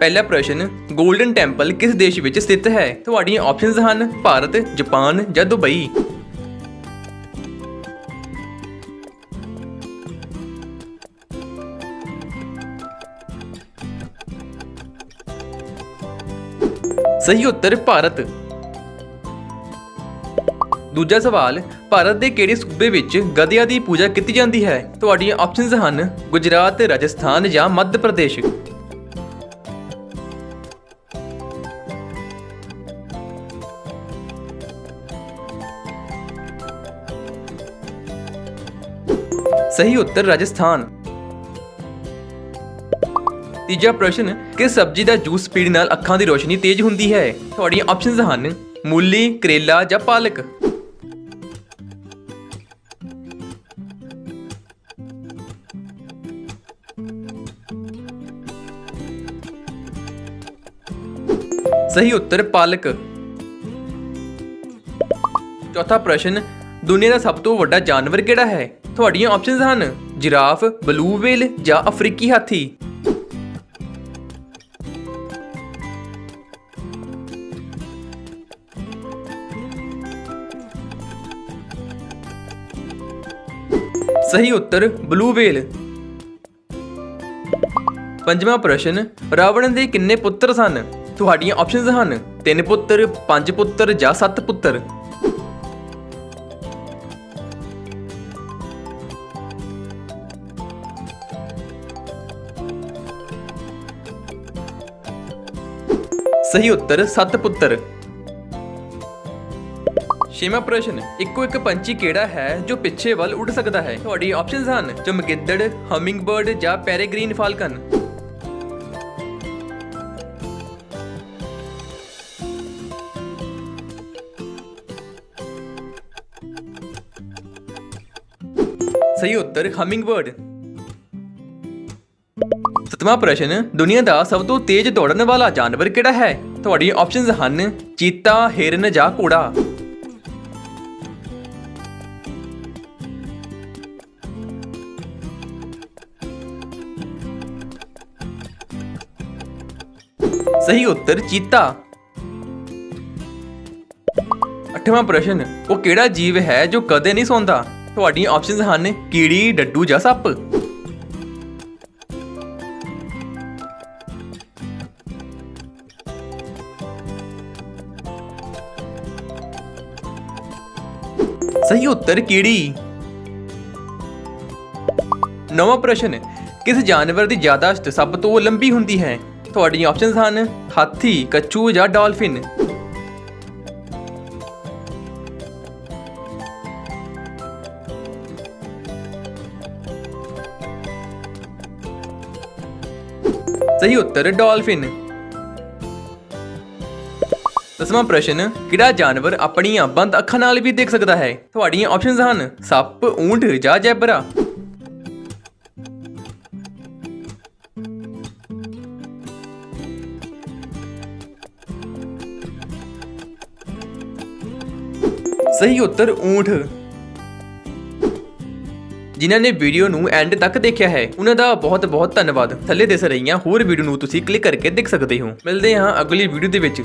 ਪਹਿਲਾ ਪ੍ਰਸ਼ਨ golden temple ਕਿਸ ਦੇਸ਼ ਵਿੱਚ ਸਥਿਤ ਹੈ? ਤੁਹਾਡੀਆਂ ਆਪਸ਼ਨਸ ਹਨ ਭਾਰਤ ਜਾਪਾਨ ਜਾਂ ਦੁਬਈ ਸਹੀ ਉੱਤਰ, ਭਾਰਤ। ਦੂਜਾ ਸਵਾਲ, ਭਾਰਤ ਦੇ ਕਿਹੜੇ ਸੂਬੇ ਵਿੱਚ ਗਧਿਆਂ ਦੀ ਪੂਜਾ ਕੀਤੀ ਜਾਂਦੀ ਹੈ? ਤੁਹਾਡੀਆਂ ਆਪਸ਼ਨਸ ਹਨ ਗੁਜਰਾਤ, ਰਾਜਸਥਾਨ ਜਾਂ ਮੱਧ ਪ੍ਰਦੇਸ਼। ਸਹੀ ਉੱਤਰ ਰਾਜਸਥਾਨ ਤੀਜਾ ਪ੍ਰਸ਼ਨ ਕਿਸ ਸਬਜ਼ੀ ਦਾ ਜੂਸ ਪੀਣ ਨਾਲ ਅੱਖਾਂ ਦੀ ਰੋਸ਼ਨੀ ਤੇਜ਼ ਹੁੰਦੀ ਹੈ ਤੁਹਾਡੀਆਂ ਆਪਸ਼ਨਸ ਹਨ ਮੂਲੀ ਕਰੇਲਾ ਜਾਂ ਪਾਲਕ ਸਹੀ ਉੱਤਰ ਪਾਲਕ ਚੌਥਾ ਪ੍ਰਸ਼ਨ ਦੁਨੀਆ ਦਾ ਸਭ ਤੋਂ ਵੱਡਾ ਜਾਨਵਰ ਕਿਹੜਾ ਹੈ ਤੁਹਾਡੀਆਂ ਆਪਸ਼ਨਸ ਹਨ, ਜਿਰਾਫ, ਬਲੂ ਵੇਲ ਜਾਂ ਅਫਰੀਕੀ ਹਾਥੀ। ਸਹੀ ਉੱਤਰ, ਬਲੂ ਵੇਲ ਪੰਜਵਾਂ ਪ੍ਰਸ਼ਨ, ਰਾਵਣ ਦੇ ਕਿੰਨੇ ਪੁੱਤਰ ਸਨ? ਤੁਹਾਡੀਆਂ ਆਪਸ਼ਨਸ ਹਨ, ਤਿੰਨ ਪੁੱਤਰ, ਪੰਜ ਪੁੱਤਰ ਜਾਂ ਸੱਤ ਪੁੱਤਰ। ਸਹੀ ਉੱਤਰ, ਸੱਤ ਪੁੱਤਰ। ਛੇਵਾਂ ਪ੍ਰਸ਼ਨ, ਇੱਕੋ ਇੱਕ ਪੰਛੀ ਕਿਹੜਾ ਹੈ ਜੋ ਪਿੱਛੇ ਵੱਲ ਉੱਡ ਸਕਦਾ ਹੈ? ਤੁਹਾਡੀ ਆਪਸ਼ਨਸ ਹਨ, ਚਮਗਿੱਦੜ, ਹਮਿੰਗਬਰਡ ਜਾਂ ਪੈਰੇਗ੍ਰੀਨ ਫਾਲਕਨ ਸਹੀ ਉੱਤਰ, ਹਮਿੰਗਬਰਡ। ਸਤਵਾਂ ਪ੍ਰਸ਼ਨ, ਦੁਨੀਆ ਦਾ ਸਭ ਤੋਂ ਤੇਜ਼ ਦੌੜਨ ਵਾਲਾ ਜਾਨਵਰ ਕਿਹੜਾ ਹੈ? ਤੁਹਾਡੀਆਂ ਆਪਸ਼ਨਸ ਹਨ, ਚੀਤਾ, ਹਿਰਨ ਜਾਂ ਘੋੜਾ। ਸਹੀ ਉੱਤਰ ਚੀਤਾ। ਅੱਠਵਾਂ ਪ੍ਰਸ਼ਨ, ਉਹ ਕਿਹੜਾ ਜੀਵ ਹੈ ਜੋ ਕਦੇ ਨਹੀਂ ਸੌਂਦਾ? ਤੁਹਾਡੀਆਂ ਆਪਸ਼ਨਸ ਹਨ, ਕੀੜੀ, ਡੱਡੂ ਜਾਂ ਸੱਪ। ਸਹੀ ਉੱਤਰ ਕੀੜੀ ਨਵਾਂ ਪ੍ਰਸ਼ਨ, ਕਿਸ ਜਾਨਵਰ ਦੀ ਯਾਦਾਸ਼ਤ ਸਭ ਤੋਂ ਲੰਬੀ ਹੁੰਦੀ ਹੈ? ਤੁਹਾਡੀਆਂ ਆਪਸ਼ਨਸ ਹਨ, ਹਾਥੀ ਕੱਛੂ ਜਾਂ ਡਾਲਫਿਨ। ਸਹੀ ਉੱਤਰ, ਡਾਲਫਿਨ। ਦਸਵਾਂ ਪ੍ਰਸ਼ਨ, ਕਿਹੜਾ ਜਾਨਵਰ ਆਪਣੀਆਂ ਬੰਦ ਅੱਖਾਂ ਨਾਲ ਵੀ ਦੇਖ ਸਕਦਾ ਹੈ? ਤੁਹਾਡੀਆਂ ਆਪਸ਼ਨਸ ਹਨ, ਸੱਪ, ਊਂਠ ਜਾਂ ਜੈਬਰਾ। ਸਹੀ ਉੱਤਰ, ਊਂਠ। ਜਿਨ੍ਹਾਂ ਨੇ ਵੀਡੀਓ ਨੂੰ ਐਂਡ ਤੱਕ ਦੇਖਿਆ ਹੈ, ਉਹਨਾਂ ਦਾ ਬਹੁਤ ਬਹੁਤ ਧੰਨਵਾਦ। ਥੱਲੇ ਦਿਸ ਰਹੀਆਂ ਹੋਰ ਵੀਡੀਓ ਨੂੰ ਤੁਸੀਂ ਕਲਿੱਕ ਕਰਕੇ ਦੇਖ ਸਕਦੇ ਹੋ। ਮਿਲਦੇ ਹਾਂ ਅਗਲੀ ਵੀਡੀਓ ਦੇ ਵਿੱਚ।